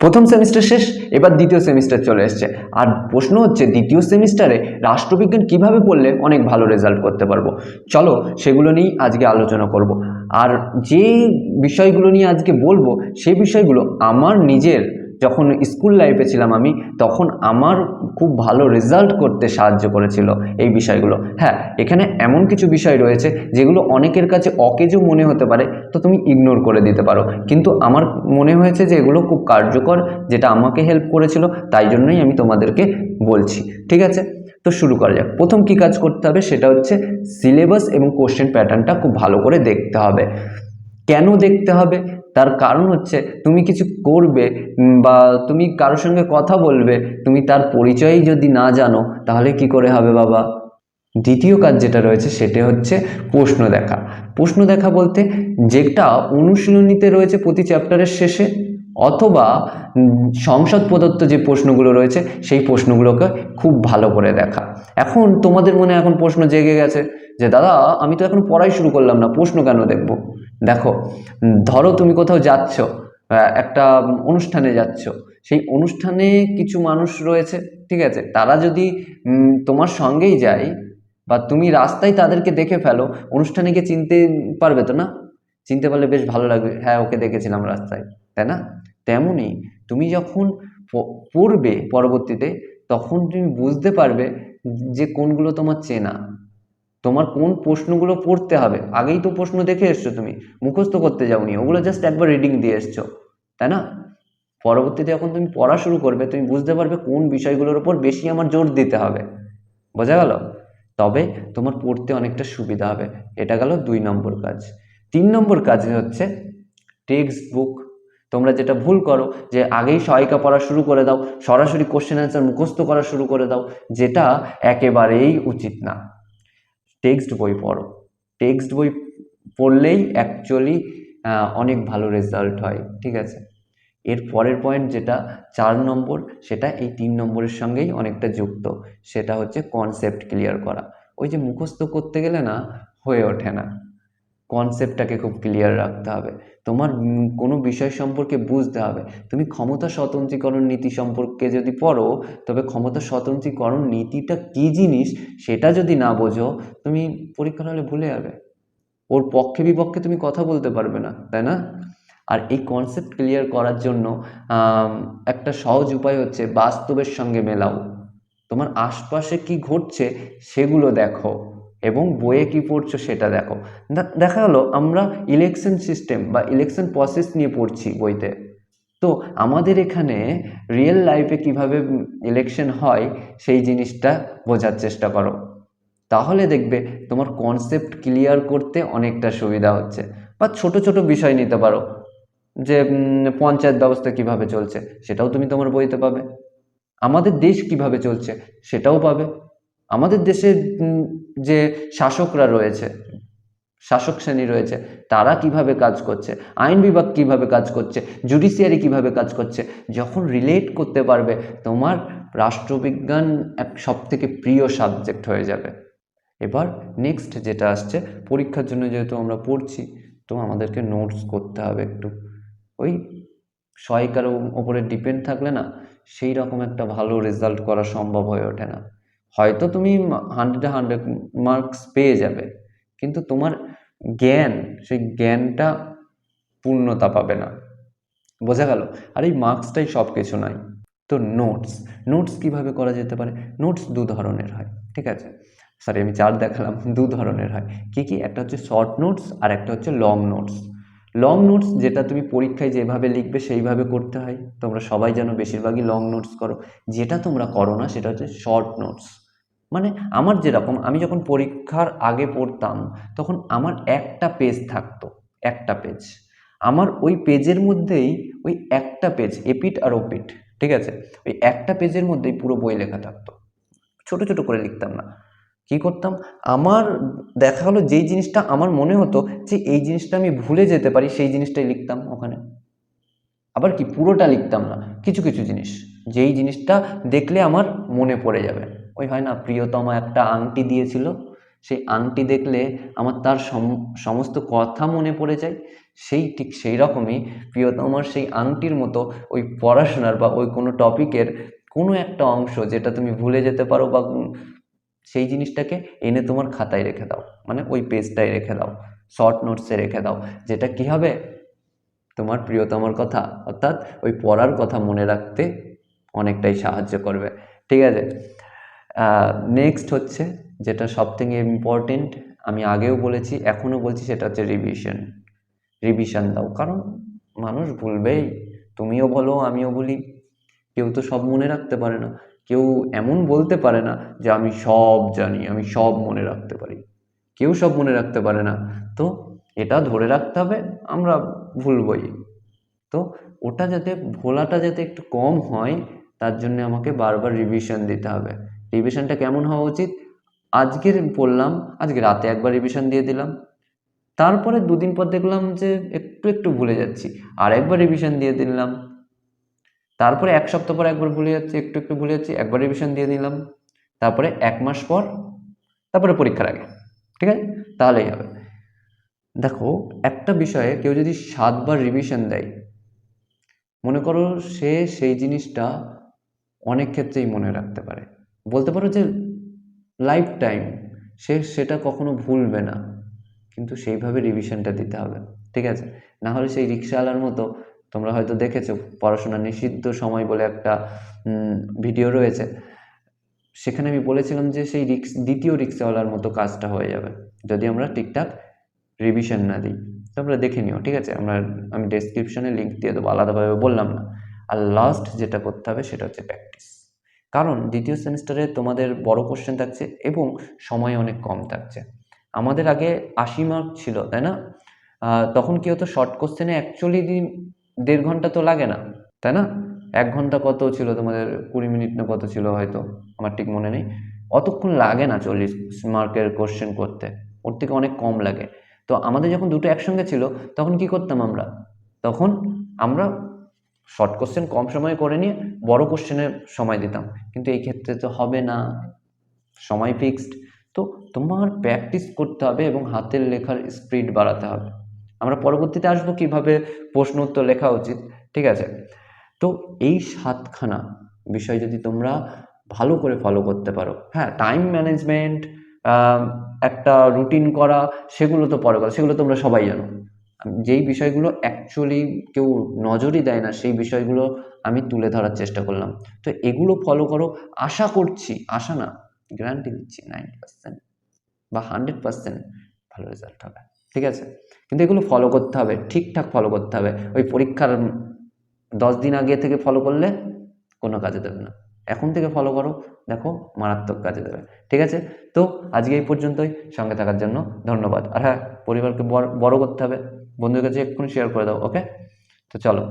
প্রথম সেমিস্টার শেষ, এবার দ্বিতীয় সেমিস্টার চলে এসছে। আর প্রশ্ন হচ্ছে, দ্বিতীয় সেমিস্টারে রাষ্ট্রবিজ্ঞান কীভাবে পড়লে অনেক ভালো রেজাল্ট করতে পারব? চলো সেগুলো নিয়েই আজকে আলোচনা করব। আর যে বিষয়গুলো নিয়ে আজকে বলব সেই বিষয়গুলো আমার নিজের যখন স্কুল লাইফে ছিলাম আমি, তখন আমার খুব ভালো রেজাল্ট করতে সাহায্য করেছিল এই বিষয়গুলো। হ্যাঁ এখানে এমন কিছু বিষয় রয়েছে যেগুলো অনেকের কাছে অকেজো মনে হতে পারে, তো তুমি ইগনোর করে দিতে পারো। কিন্তু আমার মনে হয়েছে যে এগুলো খুব কার্যকর, যেটা আমাকে হেল্প করেছিল, তাই জন্যই আমি তোমাদেরকে বলছি। ঠিক আছে? তো শুরু করা যাক। প্রথম কি কাজ করতে হবে, সেটা হচ্ছে সিলেবাস এবং কোশ্চেন প্যাটার্নটা খুব ভালো করে দেখতে হবে। কেন দেখতে হবে? তার কারণ হচ্ছে তুমি কিছু করবে বা তুমি কারোর সঙ্গে কথা বলবে, তুমি তার পরিচয়ই যদি না জানো, তাহলে কি করে হবে বাবা? দ্বিতীয় কাজ যেটা রয়েছে সেটা হচ্ছে প্রশ্ন দেখা। প্রশ্ন দেখা বলতে যেটা অনুশীলনীতে রয়েছে প্রতি চ্যাপ্টারের শেষে অথবা সংসদ প্রদত্ত যে প্রশ্নগুলো রয়েছে, সেই প্রশ্নগুলোকে খুব ভালো করে দেখা। এখন তোমাদের মনে এখন প্রশ্ন জেগে গেছে যে, দাদা, আমি তো এখন পড়াই শুরু করলাম না, প্রশ্ন কেন দেখব? দেখো ধরো তুমি কোথাও যাচ্ছ একটা অনুষ্ঠানে যাচ্ছ, সেই অনুষ্ঠানে কিছু মানুষ রয়েছে, ঠিক আছে? তারা যদি তোমার সঙ্গেই যায় বা তুমি রাস্তায় তাদেরকে দেখে ফেলো, অনুষ্ঠানে গিয়ে চিনতে পারবে তো না? চিনতে পারলে বেশ ভালো লাগবে হ্যাঁ ওকে দেখেছিলাম রাস্তায়। তাই না? তেমনই তুমি যখন পড়বে পরবর্তীতে, তখন তুমি বুঝতে পারবে যে কোনগুলো তোমার চেনা। তোমার কোন প্রশ্নগুলো পড়তে হবে। আগেই তো প্রশ্ন দেখে এসছো তুমি। মুখস্থ করতে যাওনি। ওগুলো জাস্ট একবার রিডিং দিয়ে এসছো। তাই না? পরবর্তীতে যখন তুমি পড়া শুরু করবে, তুমি বুঝতে পারবে কোন বিষয়গুলোর উপর বেশি আমার জোর দিতে হবে। বোঝা গেল? তবে তোমার পড়তে অনেকটা সুবিধা হবে। এটা গেল দুই নম্বর কাজ। তিন নম্বর কাজ হচ্ছে টেক্সট বুক তোমরা যেটা ভুল করো, যে আগেই সহায়িকা পড়া শুরু করে দাও, সরাসরি কোশ্চেন অ্যান্সার মুখস্থ করা শুরু করে দাও, যেটা একেবারেই উচিত না। টেক্সট বই পড়ো। টেক্সট বই পড়লেই অ্যাকচুয়ালি অনেক ভালো রেজাল্ট হয়, ঠিক আছে? এর পরের পয়েন্ট যেটা, চার নম্বর, সেটা এই তিন নম্বরের সঙ্গেই অনেকটা যুক্ত, সেটা হচ্ছে কনসেপ্ট ক্লিয়ার করা। ওই যে মুখস্থ করতে গেলে না, হয়ে ওঠে না। কনসেপ্টটাকে খুব ক্লিয়ার রাখতে হবে। তোমার কোনো বিষয় সম্পর্কে বুঝতে হবে। তুমি ক্ষমতা স্বতন্ত্রীকরণ নীতি সম্পর্কে যদি পড়ো, তবে ক্ষমতা স্বতন্ত্রীকরণ নীতিটা কী জিনিস সেটা যদি না বোঝো, তুমি পরীক্ষার হলে ভুলে যাবে। ওর পক্ষে বিপক্ষে তুমি কথা বলতে পারবে না, তাই না? আর এই কনসেপ্ট ক্লিয়ার করার জন্য একটা সহজ উপায় হচ্ছে বাস্তবের সঙ্গে মেলাও। তোমার আশপাশে কি ঘটছে সেগুলো দেখো। এবং বইয়ে কি পড়ছো সেটা দেখো। দেখা গেলো আমরা ইলেকশন সিস্টেম বা ইলেকশন প্রসেস নিয়ে পড়ছি বইতে। তো আমাদের এখানে রিয়েল লাইফে কীভাবে ইলেকশন হয় সেই জিনিসটা বোঝার চেষ্টা করো। তাহলে দেখবে তোমার কনসেপ্ট ক্লিয়ার করতে অনেকটা সুবিধা হচ্ছে। বা ছোট ছোট বিষয় নিতে পারো। যে পঞ্চায়েত ব্যবস্থা কীভাবে চলছে সেটাও তুমি তোমার বইতে পাবে। আমাদের দেশ কীভাবে চলছে সেটাও পাবে। আমাদের দেশের যে শাসকরা রয়েছে, শাসক শ্রেণি রয়েছে, তারা কীভাবে কাজ করছে, আইন বিভাগ কীভাবে কাজ করছে, জুডিশিয়ারি কীভাবে কাজ করছে, যখন রিলেট করতে পারবে, তোমার রাষ্ট্রবিজ্ঞান এক সব থেকে প্রিয় সাবজেক্ট হয়ে যাবে। এবার নেক্সট যেটা আসছে, পরীক্ষার জন্য যেহেতু আমরা পড়ছি, তো আমাদেরকে নোটস করতে হবে একটু। ওই সহায়িকার ওপরে ডিপেন্ড থাকলে না সেই রকম একটা ভালো রেজাল্ট করা সম্ভব হয়ে ওঠে না। হয়তো তুমি হান্ড্রেডে হান্ড্রেড মার্কস পেয়ে যাবে, কিন্তু তোমার জ্ঞান, সেই জ্ঞানটা পূর্ণতা পাবে না। বোঝা গেল? আর এই মার্কসটাই সব কিছু নয়। তো নোটস নোটস কীভাবে করা যেতে পারে? নোটস দু ধরনের হয়, ঠিক আছে? সরি আমি চার দেখালাম, দু ধরনের হয়। কি কি? একটা হচ্ছে শর্ট নোটস আর একটা হচ্ছে লং নোটস। লং নোটস যেটা তুমি পরীক্ষায় যেভাবে লিখবে সেইভাবে করতে হয়। তোমরা সবাই জানো বেশিরভাগই লং নোটস করো। যেটা তোমরা করো না সেটা হচ্ছে শর্ট নোটস মানে আমার যেরকম, আমি যখন পরীক্ষার আগে পড়তাম, তখন আমার একটা পেজ থাকতো, একটা পেজ আমার ওই পেজের মধ্যেই ওই একটা পেজ এপিট আর ওপিট ঠিক আছে? ওই একটা পেজের মধ্যেই পুরো বই লেখা থাকতো। ছোট ছোট করে লিখতাম না। কি করতাম? আমার দেখা হলো যেই জিনিসটা আমার মনে হতো যে এই জিনিসটা আমি ভুলে যেতে পারি, সেই জিনিসটাই লিখতাম ওখানে। আবার কি পুরোটা লিখতাম না, কিছু কিছু জিনিস। যেই জিনিসটা দেখলে আমার মনে পড়ে যাবে। ওই হয় না, প্রিয়তমা একটা আংটি দিয়েছিল। সেই আংটি দেখলে আমার তার সম- সমস্ত কথা মনে পড়ে যায়। সেই ঠিক সেই রকমই প্রিয়তমার সেই আংটির মতো ওই পড়াশোনার বা ওই কোনো টপিকের কোনো একটা অংশ যেটা তুমি ভুলে যেতে পারো বা সেই জিনিসটাকে এনে তোমার খাতায় রেখে দাও। মানে ওই পেজটায় রেখে দাও। শর্ট নোটসে রেখে দাও। যেটা কি হবে? তোমার প্রিয়তমার কথা, অর্থাৎ ওই পড়ার কথা মনে রাখতে অনেকটাই সাহায্য করবে। ঠিক আছে? নেক্সট হচ্ছে যেটা সব থেকে ইম্পর্টেন্ট আমি আগেও বলেছি, এখনও বলছি, সেটা হচ্ছে রিভিশন রিভিশন দাও। কারণ মানুষ ভুলবেই। তুমিও বলো, আমিও বলি। কেউ তো সব মনে রাখতে পারে না। কেউ এমন বলতে পারে না যে আমি সব জানি, আমি সব মনে রাখতে পারি। কেউ সব মনে রাখতে পারে না। তো এটা ধরে রাখতে হবে, আমরা ভুলবই তো ওটা যাতে, ভোলাটা যাতে একটু কম হয়, তার জন্য আমাকে বারবার রিভিশন দিতে হবে। রিভিশনটা কেমন হওয়া উচিত? আজকের পড়লাম, আজকে রাতে একবার রিভিশন দিয়ে দিলাম। তারপরে দুদিন পর দেখলাম যে একটু একটু ভুলে যাচ্ছি। আর একবার রিভিশন দিয়ে দিলাম। তারপরে এক সপ্তাহ পর একবার ভুলে যাচ্ছি, একটু একটু ভুলে যাচ্ছি, একবার রিভিশন দিয়ে নিলাম। তারপরে এক মাস পর, তারপরে পরীক্ষার আগে, ঠিক আছে? তাহলেই হবে। দেখো, একটা বিষয়ে কেউ যদি সাতবার রিভিশন দেয়, মনে করো সে সেই জিনিসটা অনেক ক্ষেত্রেই মনে রাখতে পারে। বলতে পারো যে লাইফ টাইম সে সেটা কখনো ভুলবে না, কিন্তু সেইভাবে রিভিশনটা দিতে হবে, ঠিক আছে? না হলে সেই রিক্সাওয়ালার মতো তোমরা হয়তো দেখেছ, পড়াশোনা নিষিদ্ধ সময় বলে একটা ভিডিও রয়েছে। সেখানে আমি বলেছিলাম যে সেই রিক্স, দ্বিতীয় রিক্সাওয়ালার মতো কাজটা হয়ে যাবে। যদি আমরা ঠিকঠাক রিভিশন না দিই। তোমরা দেখে নিও, ঠিক আছে? আমরা, আমি ডেসক্রিপশনে লিঙ্ক দিয়ে দেবো, আলাদাভাবে বললাম না। আর লাস্ট যেটা করতে হবে সেটা হচ্ছে প্র্যাকটিস কারণ দ্বিতীয় সেমিস্টারে তোমাদের বড় কোশ্চেন থাকছে এবং সময় অনেক কম থাকছে। আমাদের আগে আশি মার্ক ছিল, তাই না? তখন কি হতো? শর্ট কোশ্চেনে অ্যাকচুয়ালি দেড় ঘণ্টা তো লাগে না, তাই না? এক ঘণ্টা কত ছিল তোমাদের? কুড়ি মিনিট না কত ছিল হয়তো? আমার ঠিক মনে নেই। অতক্ষণ লাগে না চল্লিশ মার্কের কোশ্চেন করতে। ওর থেকে অনেক কম লাগে। তো আমাদের যখন দুটো একসঙ্গে ছিল, তখন কি করতাম আমরা? তখন আমরা শর্ট কোশ্চেন কম সময়ে করে নিয়ে বড় কোশ্চেনে সময় দিতাম। কিন্তু এই ক্ষেত্রে তো হবে না। সময় ফিক্সড তো তোমার প্র্যাকটিস করতে হবে এবং হাতের লেখার স্পিড বাড়াতে হবে। আমরা পরবর্তীতে আসব কীভাবে প্রশ্ন উত্তর লেখা উচিত, ঠিক আছে? তো এই সাতখানা বিষয় যদি তোমরা ভালো করে ফলো করতে পারো হ্যাঁ টাইম ম্যানেজমেন্ট একটা রুটিন করা, সেগুলো তো পরে কথা, সেগুলো তোমরা সবাই জানো। যেই বিষয়গুলো অ্যাকচুয়ালি কেউ নজরই দেয় না, সেই বিষয়গুলো আমি তুলে ধরার চেষ্টা করলাম। তো এগুলো ফলো করো, আশা করছি, আশা না গ্যারান্টি দিচ্ছি নাইনটি পার্সেন্ট বা হান্ড্রেড পার্সেন্ট ভালো রেজাল্ট হবে। ঠিক আছে? কিন্তু এগুলো ফলো করতে হবে, ঠিকঠাক ফলো করতে হবে। ওই পরীক্ষার দশ দিন আগে থেকে ফলো করলে কোনো কাজে দেবে না। এখন থেকে ফলো করো, দেখো মারাত্মক কাজে দেবে। ঠিক আছে? তো আজকে এই পর্যন্তই, সঙ্গে থাকার জন্য ধন্যবাদ। আর হ্যাঁ পরিবারকে বড় বড় করতে হবে। বন্ধুর কাছে এক্ষুনি শেয়ার করে দাও ওকে তো চলো।